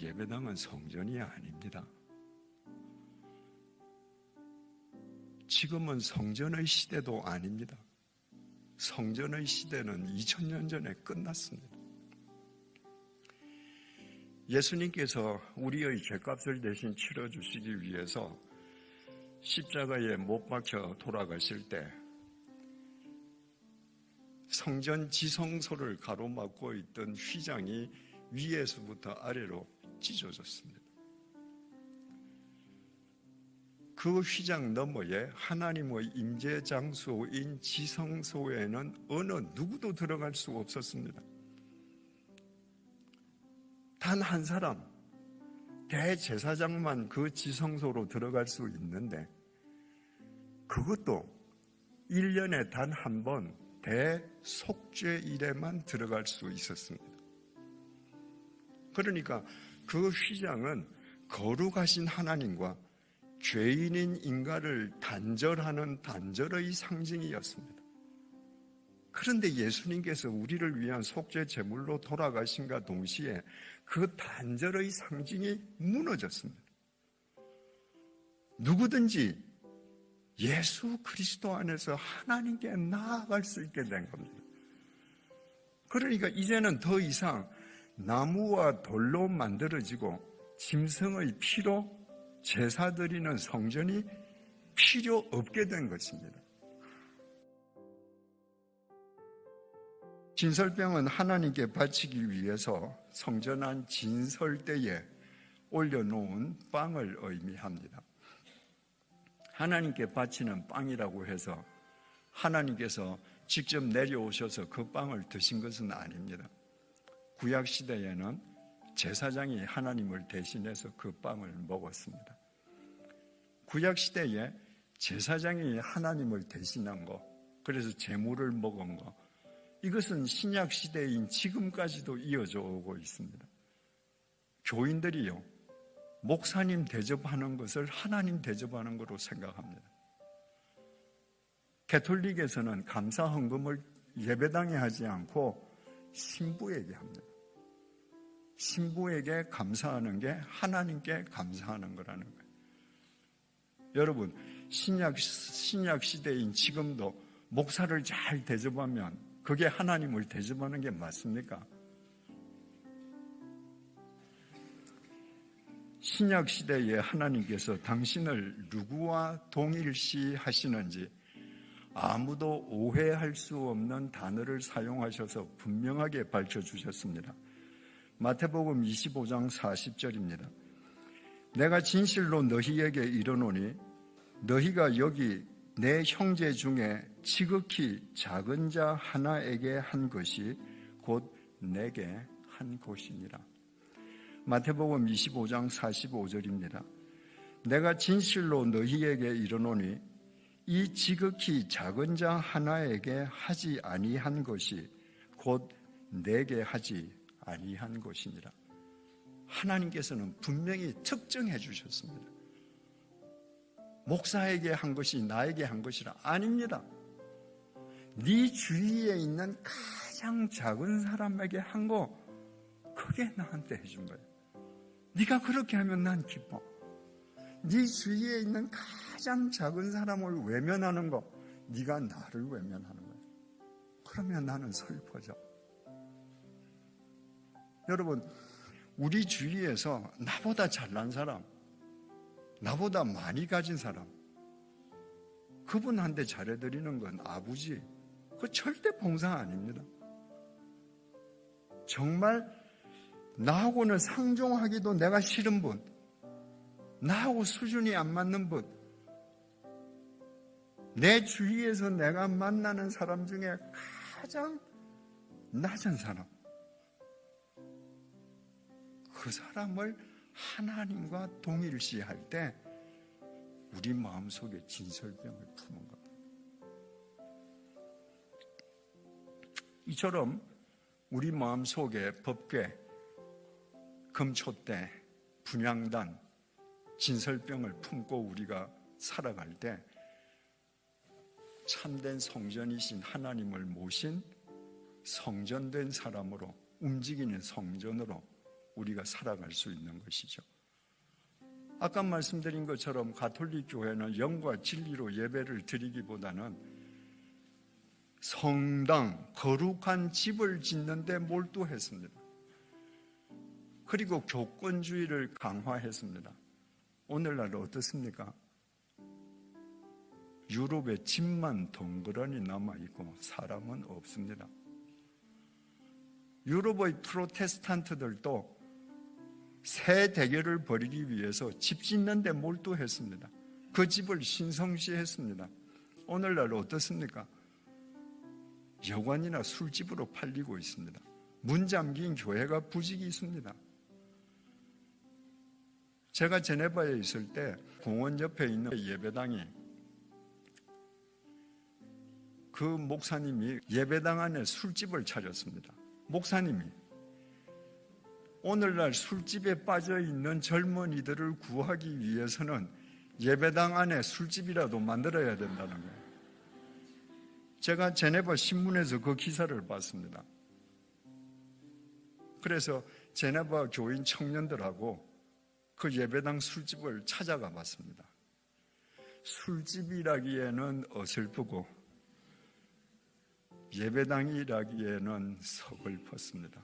예배당은 성전이 아닙니다. 지금은 성전의 시대도 아닙니다. 성전의 시대는 2000년 전에 끝났습니다. 예수님께서 우리의 죄값을 대신 치러 주시기 위해서 십자가에 못 박혀 돌아가실 때 성전 지성소를 가로막고 있던 휘장이 위에서부터 아래로 찢어졌습니다. 그 휘장 너머에 하나님의 임재 장소인 지성소에는 어느 누구도 들어갈 수 없었습니다. 단 한 사람, 대제사장만 그 지성소로 들어갈 수 있는데, 그것도 1년에 단 한 번 대속죄일에만 들어갈 수 있었습니다. 그러니까 그 휘장은 거룩하신 하나님과 죄인인 인간을 단절하는 단절의 상징이었습니다. 그런데 예수님께서 우리를 위한 속죄 제물로 돌아가신과 동시에 그 단절의 상징이 무너졌습니다. 누구든지 예수 그리스도 안에서 하나님께 나아갈 수 있게 된 겁니다. 그러니까 이제는 더 이상 나무와 돌로 만들어지고 짐승의 피로 제사 드리는 성전이 필요 없게 된 것입니다. 진설병은 하나님께 바치기 위해서 성전한 진설대에 올려놓은 빵을 의미합니다. 하나님께 바치는 빵이라고 해서 하나님께서 직접 내려오셔서 그 빵을 드신 것은 아닙니다. 구약 시대에는 제사장이 하나님을 대신해서 그 빵을 먹었습니다. 구약 시대에 제사장이 하나님을 대신한 거, 그래서 제물을 먹은 거, 이것은 신약 시대인 지금까지도 이어져 오고 있습니다. 교인들이요, 목사님 대접하는 것을 하나님 대접하는 것으로 생각합니다. 개톨릭에서는 감사 헌금을 예배당에 하지 않고 신부에게 합니다. 신부에게 감사하는 게 하나님께 감사하는 거라는 거예요. 여러분, 신약, 신약 시대인 지금도 목사를 잘 대접하면 그게 하나님을 대접하는 게 맞습니까? 신약 시대에 하나님께서 당신을 누구와 동일시 하시는지 아무도 오해할 수 없는 단어를 사용하셔서 분명하게 밝혀 주셨습니다. 마태복음 25장 40절입니다. 내가 진실로 너희에게 이르노니 너희가 여기 내 형제 중에 지극히 작은 자 하나에게 한 것이 곧 내게 한 것이니라. 마태복음 25장 45절입니다. 내가 진실로 너희에게 이르노니 이 지극히 작은 자 하나에게 하지 아니한 것이 곧 내게 하지 아니한 것이니라. 하나님께서는 분명히 특정해 주셨습니다. 목사에게 한 것이 나에게 한 것이라 아닙니다. 네 주위에 있는 가장 작은 사람에게 한 거 그게 나한테 해준 거예요. 네가 그렇게 하면 난 기뻐. 네 주위에 있는 가장 작은 사람을 외면하는 거, 네가 나를 외면하는 거야. 그러면 나는 슬퍼져. 여러분, 우리 주위에서 나보다 잘난 사람, 나보다 많이 가진 사람, 그분한테 잘해드리는 건 아버지, 그 절대 봉사 아닙니다. 정말 나하고는 상종하기도 내가 싫은 분, 나하고 수준이 안 맞는 분, 내 주위에서 내가 만나는 사람 중에 가장 낮은 사람, 그 사람을 하나님과 동일시할 때 우리 마음속에 진설병을 푸는 겁니다. 이처럼 우리 마음속에 법궤, 금초대, 분양단, 진설병을 품고 우리가 살아갈 때 참된 성전이신 하나님을 모신 성전된 사람으로 움직이는 성전으로 우리가 살아갈 수 있는 것이죠. 아까 말씀드린 것처럼 가톨릭 교회는 영과 진리로 예배를 드리기보다는 성당, 거룩한 집을 짓는데 몰두했습니다. 그리고 교권주의를 강화했습니다. 오늘날 어떻습니까? 유럽의 집만 덩그러니 남아있고 사람은 없습니다. 유럽의 프로테스탄트들도 새 대결을 벌이기 위해서 집 짓는 데 몰두했습니다. 그 집을 신성시했습니다. 오늘날 어떻습니까? 여관이나 술집으로 팔리고 있습니다. 문 잠긴 교회가 부직이 있습니다. 제가 제네바에 있을 때 공원 옆에 있는 예배당이 그 목사님이 예배당 안에 술집을 차렸습니다. 목사님이 오늘날 술집에 빠져 있는 젊은이들을 구하기 위해서는 예배당 안에 술집이라도 만들어야 된다는 거예요. 제가 제네바 신문에서 그 기사를 봤습니다. 그래서 제네바 교인 청년들하고 그 예배당 술집을 찾아가 봤습니다. 술집이라기에는 어설프고 예배당이라기에는 서글펐습니다.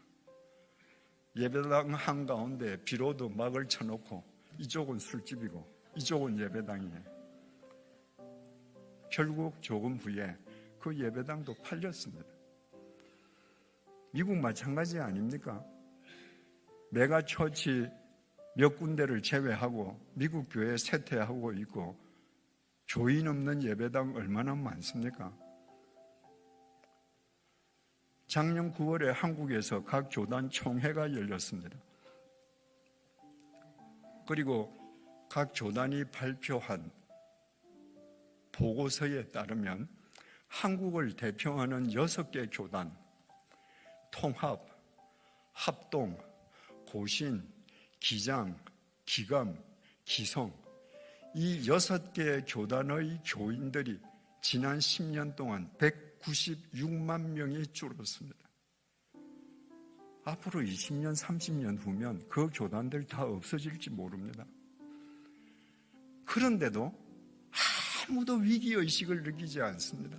예배당 한가운데 비로도 막을 쳐놓고 이쪽은 술집이고 이쪽은 예배당이에요. 결국 조금 후에 그 예배당도 팔렸습니다. 미국 마찬가지 아닙니까? 메가 처치 몇 군데를 제외하고 미국 교회 쇠퇴하고 있고 교인 없는 예배당 얼마나 많습니까? 작년 9월에 한국에서 각 교단 총회가 열렸습니다. 그리고 각 교단이 발표한 보고서에 따르면 한국을 대표하는 여섯 개 교단, 통합, 합동, 고신, 기장, 기감, 기성, 이 여섯 개 교단의 교인들이 지난 10년 동안 196만 명이 줄었습니다. 앞으로 20년, 30년 후면 그 교단들 다 없어질지 모릅니다. 그런데도 아무도 위기의식을 느끼지 않습니다.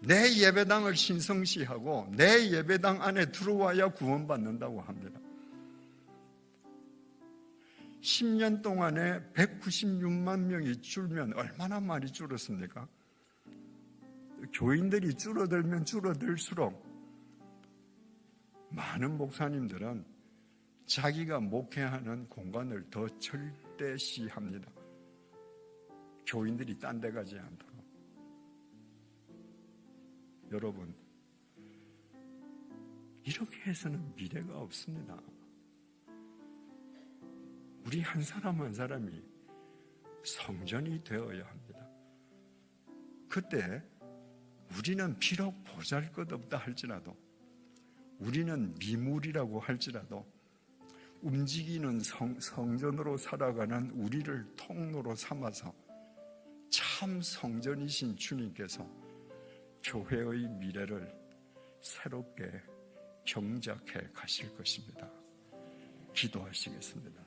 내 예배당을 신성시하고 내 예배당 안에 들어와야 구원받는다고 합니다. 10년 동안에 196만 명이 줄면 얼마나 많이 줄었습니까? 교인들이 줄어들면 줄어들수록 많은 목사님들은 자기가 목회하는 공간을 더 절대시합니다. 교인들이 딴 데 가지 않도록. 여러분, 이렇게 해서는 미래가 없습니다. 우리 한 사람 한 사람이 성전이 되어야 합니다. 그때 우리는 비록 보잘 것 없다 할지라도 우리는 미물이라고 할지라도 움직이는 성, 성전으로 살아가는 우리를 통로로 삼아서 참 성전이신 주님께서 교회의 미래를 새롭게 경작해 가실 것입니다. 기도하시겠습니다.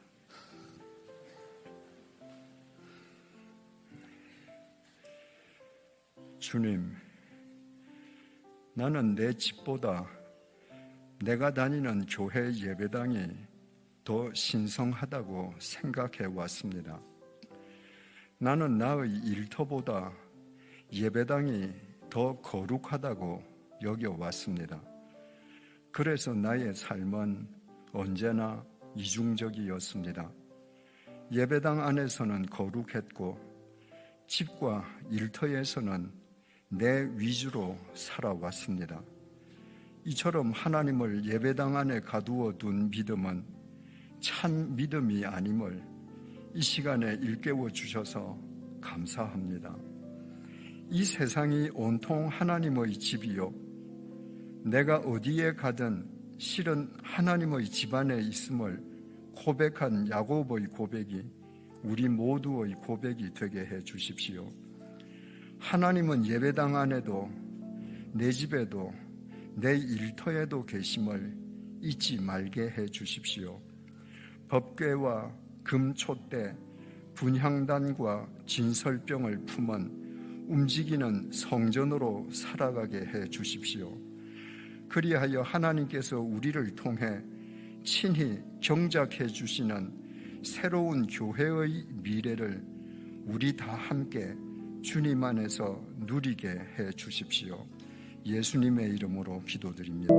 주님, 나는 내 집보다 내가 다니는 교회 예배당이 더 신성하다고 생각해 왔습니다. 나는 나의 일터보다 예배당이 더 거룩하다고 여겨 왔습니다. 그래서 나의 삶은 언제나 이중적이었습니다. 예배당 안에서는 거룩했고, 집과 일터에서는 내 위주로 살아왔습니다. 이처럼 하나님을 예배당 안에 가두어 둔 믿음은 참 믿음이 아님을 이 시간에 일깨워 주셔서 감사합니다. 이 세상이 온통 하나님의 집이요. 내가 어디에 가든 실은 하나님의 집안에 있음을 고백한 야곱의 고백이 우리 모두의 고백이 되게 해 주십시오. 하나님은 예배당 안에도 내 집에도 내 일터에도 계심을 잊지 말게 해 주십시오. 법궤와 금촛대, 분향단과 진설병을 품은 움직이는 성전으로 살아가게 해 주십시오. 그리하여 하나님께서 우리를 통해 친히 경작해 주시는 새로운 교회의 미래를 우리 다 함께 주님 안에서 누리게 해 주십시오. 예수님의 이름으로 기도드립니다.